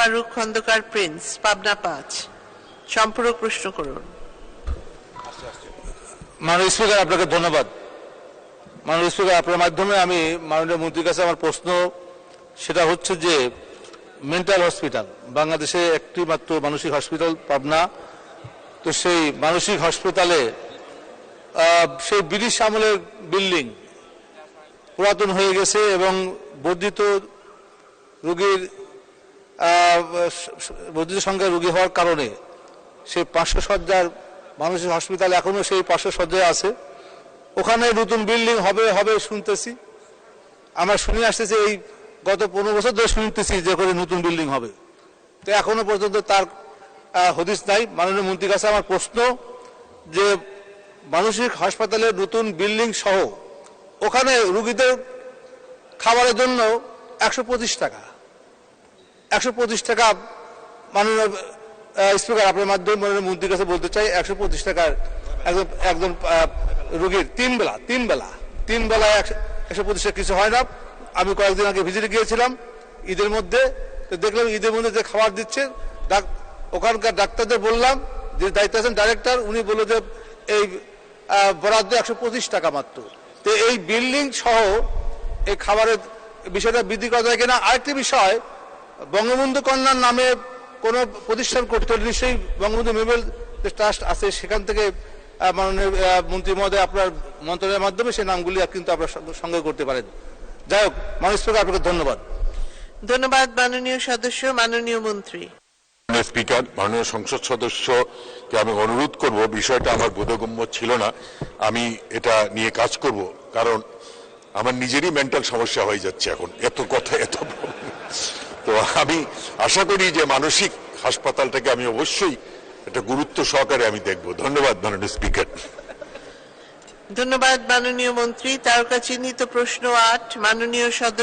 Faruk Khandakar Prince, Pabna পাঁচ। সম্পূরক প্রশ্ন করুন। মাননীয় স্পিকার, আপনাকে ধন্যবাদ। মাননীয় স্পিকার, আপনার মাধ্যমে আমি মাননীয় মন্ত্রীর কাছে আমার প্রশ্ন। সেটা হচ্ছে যে মেন্টাল হসপিটাল বাংলাদেশে একটি মাত্র মানসিক হসপিটাল পাবনা। তো সেই মানসিক হসপিটালে সেই ব্রিটিশ আমলের বিল্ডিং পুরাতন হয়ে গেছে এবং বর্ধিত রোগীর বর্ধিত সংখ্যায় রোগী হওয়ার কারণে সেই পাঁচশো সজ্জার মানসিক হসপিটাল এখনও সেই পাঁচশো সজ্জায় আছে। ওখানে নতুন বিল্ডিং হবে হবে শুনতেছি। আমরা শুনে আসতেছি এই গত পনেরো বছর ধরে শুনতেছি যে করে নতুন বিল্ডিং হবে। তো এখনও পর্যন্ত তার হদিস নাই। মাননীয় মন্ত্রীর কাছে আমার প্রশ্ন যে মানসিক হাসপাতালে নতুন বিল্ডিং সহ ওখানে রুগীদের খাবারের জন্য একশো পঁচিশ টাকা। একশো পঁচিশ টাকা মাননীয় স্পিকার, আপনার মাধ্যমে মাননীয় মন্ত্রীর কাছে বলতে চাই, একশো পঁচিশ টাকার একজন একজন রুগীর তিন বেলা তিন বেলা তিন বেলা একশো পঁচিশ টাকা কিছু হয় না। আমি কয়েকদিন আগে ভিজিটে গিয়েছিলাম ঈদের মধ্যে, তো দেখলাম ঈদের মধ্যে যে খাবার দিচ্ছে, ডাক- ওখানকার ডাক্তারদের বললাম, যে দায়িত্ব আছেন ডাইরেক্টর, উনি বলল যে এই বরাদ্দ একশো পঁচিশ টাকা মাত্র। তো এই বিল্ডিং সহ এই খাবারের বিষয়টা বৃদ্ধি করা যায় কিনা? আরেকটি বিষয় বঙ্গবন্ধু কন্যার নামে কোন প্রতিষ্ঠান করতে হলে নিশ্চয়ই বঙ্গবন্ধু মেমোরিয়াল যে ট্রাস্ট আছে সেখান থেকে মাননীয় মন্ত্রী মহোদয় আপনার মন্ত্রণালয়ের মাধ্যমে সেই নামগুলি কিন্তু আপনার সঙ্গে- সঙ্গে করতে পারেন। যাই হোক মানুষ আপনাকে ধন্যবাদ। ধন্যবাদ মাননীয় সদস্য মাননীয় মন্ত্রী। মাননীয় স্পিকার মাননীয় সংসদ সদস্যকে আমি অনুরোধ করব বিষয়টা আমার বোধগম্য ছিল না। আমি এটা নিয়ে কাজ করব কারণ আমার নিজেরই মেন্টাল সমস্যা হয়ে যাচ্ছে এখন। এত কথা এত তো আমি আশা করি যে মানসিক হাসপাতালটাকে আমি অবশ্যই একটা গুরুত্ব সহকারে আমি দেখব। ধন্যবাদ মাননীয় স্পিকার। ধন্যবাদ মাননীয় মন্ত্রী। তারকা চিহ্নিত প্রশ্ন আট, মাননীয় সদস্য